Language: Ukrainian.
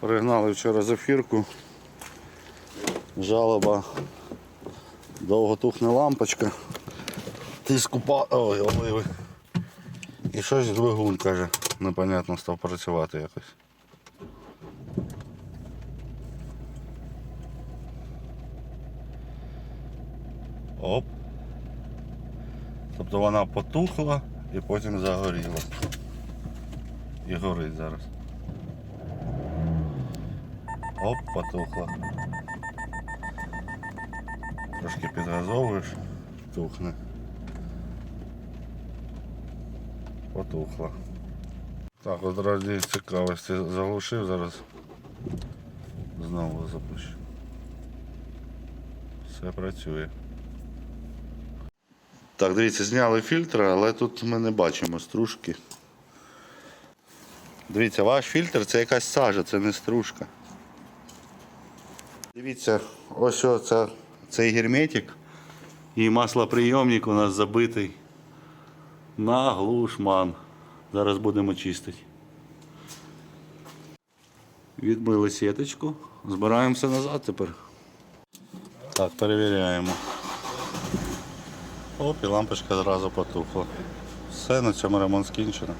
Пригнали вчора зефірку. Жалоба. Довго тухне лампочка. Тиску па... Ой, ой, ой. І щось двигун, каже, непонятно став працювати якось. Оп. Тобто вона потухла і потім загоріла. І горить зараз. Оп, потухла. Трошки підгазовуєш, тухне. Потухла. Так, от раді цікавості заглушив, зараз знову запущу. Все працює. Так, дивіться, зняли фільтр, але тут ми не бачимо стружки. Дивіться, ваш фільтр це якась сажа, це не стружка. Дивіться, ось оце, цей герметик і маслоприйомник у нас забитий на глушман. Зараз будемо чистити. Відмили сіточку, збираємося назад тепер. Так, перевіряємо. Оп, і лампочка одразу потухла. Все, на цьому ремонт скінчено.